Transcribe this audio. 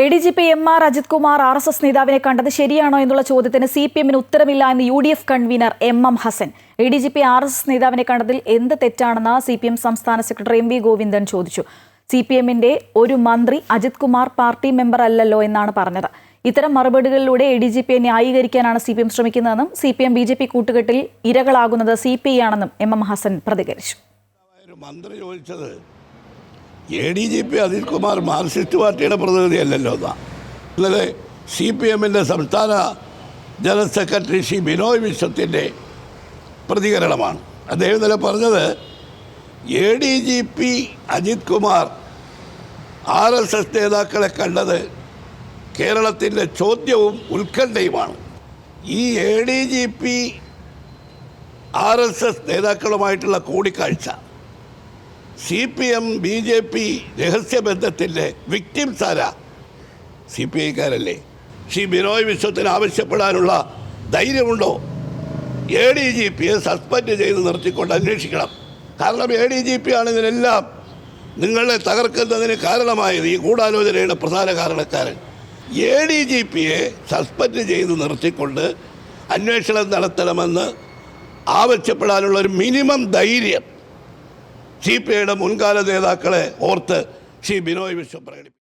A D G P M R Ajith Kumar R S S നേതാവിനെ കണ്ടത് ശരിയാണോ എന്നുള്ള ചോദ്യത്തിന് സി പി എമ്മിന് ഉത്തരമില്ല എന്ന് U D F convener M M Hassan. A D G P R S S നേതാവിനെ കണ്ടതിൽ എന്ത് തെറ്റാണെന്ന് സി പി എം സംസ്ഥാന സെക്രട്ടറി എം വി ഗോവിന്ദൻ ചോദിച്ചു. സി പി എമ്മിന്റെ ഒരു മന്ത്രി അജിത് കുമാർ പാർട്ടി മെമ്പർ അല്ലല്ലോ എന്നാണ് പറഞ്ഞത്. ഇത്തരം മറുപടികളിലൂടെ എ ഡി ജി പിയെ ന്യായീകരിക്കാനാണ് സി പി എം ശ്രമിക്കുന്നതെന്നും C P M B J P കൂട്ടുകെട്ടിൽ ഇരകളാകുന്നത് സി പി ഐ ആണെന്നും എം എം ഹസൻ പ്രതികരിച്ചു. മന്ത്രി ചോദിച്ചത് A D G P Anil Kumar Marxist പാർട്ടിയുടെ പ്രതിനിധിയല്ലല്ലോ എന്നാ ഇന്നലെ സി പി എമ്മിന്റെ സംസ്ഥാന ജനറൽ സെക്രട്ടറി ശ്രീ ബിനോയ് വിശ്വത്തിന്റെ പ്രതികരണമാണ്. അദ്ദേഹം ഇന്നലെ പറഞ്ഞത് A D G P Ajith Kumar R S S നേതാക്കളെ കണ്ടത് കേരളത്തിന്റെ ചോദ്യവും ഉത്കണ്ഠയുമാണ്. ഈ A D G P R S S നേതാക്കളുമായിട്ടുള്ള കൂടിക്കാഴ്ച C P M B J P രഹസ്യബന്ധത്തിന്റെ victims ആരാ? സി പി ഐക്കാരല്ലേ ശ്രീ ബിനോയ് വിശ്വത്തിന് ആവശ്യപ്പെടാനുള്ള ധൈര്യമുണ്ടോ? എ ഡി ജി പിയെ സസ്പെൻഡ് ചെയ്ത് നിർത്തിക്കൊണ്ട് അന്വേഷിക്കണം. കാരണം എ ഡി ജി പി ആണ് ഇതിനെല്ലാം നിങ്ങളെ തകർക്കുന്നതിന് കാരണമായത് ഈ ഗൂഢാലോചനയുടെ പ്രധാന കാരണക്കാരൻ. എ ഡി ജി പിയെ സസ്പെൻഡ് ചെയ്ത് നിർത്തിക്കൊണ്ട് അന്വേഷണം നടത്തണമെന്ന് ആവശ്യപ്പെടാനുള്ള ഒരു മിനിമം ധൈര്യം സി പിയുടെ മുൻകാല നേതാക്കളെ ഓർത്ത് ശ്രീ ബിനോയ് വിശ്വം പ്രകടിപ്പിച്ചു.